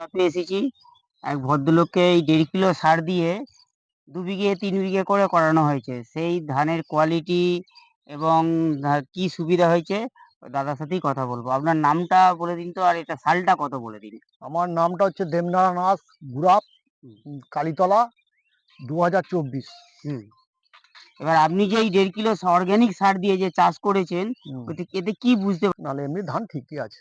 আমি এসেছি। এক ভদ্রলোককে এই দেড় কিলো সার দিয়ে দু বিঘে তিন বিঘে করে করানো হয়েছে। সেই ধানের কোয়ালিটি এবং কি সুবিধা হয়েছে দাদার সাথেই কথা বলব। আপনার নামটা বলে দিন তো আর এটা সালটা কত বলে দিন? আমার নামটা হচ্ছে দেবনারায়ণ নাথ গুরাপ কালীতলা দু হাজার চব্বিশ। হুম। এবার আপনি যে এই দেড় কিলো অর্গানিক সার দিয়ে যে চাষ করেছেন এতে কি বুঝতে নাহলে এমনি ধান ঠিকই আছে।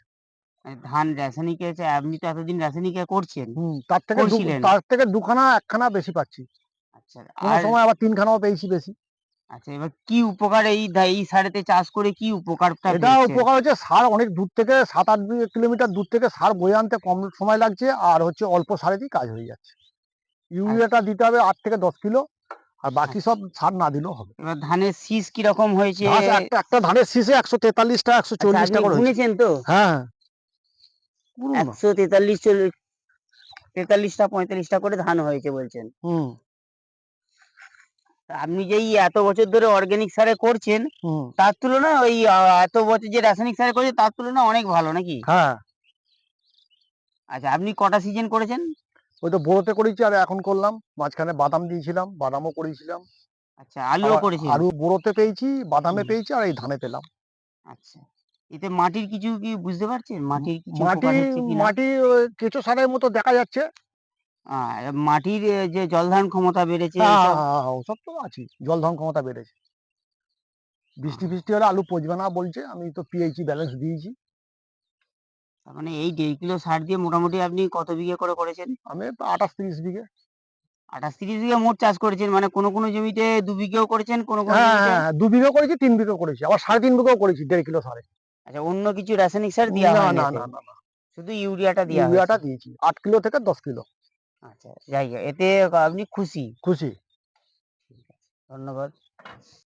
ধান রাসায়নিক আছে আপনি তো এতদিন রাসায়নিক করছেন তার থেকে। তার থেকে দুখানা একখানা বেশি পাচ্ছি আচ্ছা আর সময় আবার তিনখানাও পেয়েছি বেশি আচ্ছা এবার কি উপকার এই এই সারেতে চাষ করে কি উপকারটা এটা? উপকার হচ্ছে সার অনেক দূর থেকে সাত আট কিলোমিটার দূর থেকে সার বয়ে আনতে কম সময় লাগছে আর হচ্ছে অল্প সারেতেই কাজ হয়ে যাচ্ছে ইউরিয়াটা দিতে হবে আট থেকে দশ কিলো আর বাকি সব সার না দিলেও হবে এবার ধানের শীষ কীরকম হয়েছে একটা ধানের শীষে একশো তেতাল্লিশটা একশো আচ্ছা, চল্লিশটা আপনি করে। গুনেছেন তো হ্যাঁ। একশো তেতাল্লিশ চল্লিশ তেতাল্লিশটা পঁয়তাল্লিশটা করে ধান হয়েছে বলছেন। হুম। আপনি যে এত বছর ধরে অর্গানিক সারে করছেন তার তুলনায় ওই এত বছর যে রাসায়নিক সারে করেছে তার তুলনায় অনেক ভালো নাকি? হ্যাঁ। আচ্ছা আপনি কটা সিজন করেছেন? ওই তো বোরোতে করেছি আর এখন করলাম। মাঝখানে বাদাম দিয়েছিলাম বাদামও করেছিলাম। আচ্ছা আলুও করেছেন? আলু বোরোতে পেয়েছি বাদামে পেয়েছি আর এই ধানে পেলাম। আচ্ছা। এতে মাটির কিছু কি বুঝতে পারছেন? মাটির কিছু মাটি মাটি কেঁচো সারের মতো দেখা যাচ্ছে। আহ, মাটির যে জলধারণ ক্ষমতা বেড়েছে হ্যাঁ হ্যাঁ, হ্যাঁ, ওসব তো আছে জল ধারণ ক্ষমতা বেড়েছে। বৃষ্টি ফিষ্টি হলে আলু পচবে না বলছে। আমি তো পিএইচি ব্যালেন্স দিয়েছি। তার মানে এই দেড় কিলো সার দিয়ে মোটামুটি আপনি কত বিঘে করে করেছেন? আমি আঠাশ তিরিশ বিঘে। আঠাশ তিরিশ বিঘা মোট চাষ করেছেন? মানে কোনো কোনো জমিতে দু বিঘেও করেছেন কোনো কোনো হ্যাঁ দু বিঘে করেছি তিন বিঘে করেছি। আবার সাড়ে তিন বিঘেও করেছি দেড় কিলো সারে। আচ্ছা অন্য কিছু রাসায়নিক সার দেওয়া না হয় না না না শুধু ইউরিয়াটা দেওয়া ইউরিয়াটা দিয়েছি আট কিলো থেকে দশ কিলো। আচ্ছা যাই হোক, এতে আপনি খুশি? খুশি। ধন্যবাদ।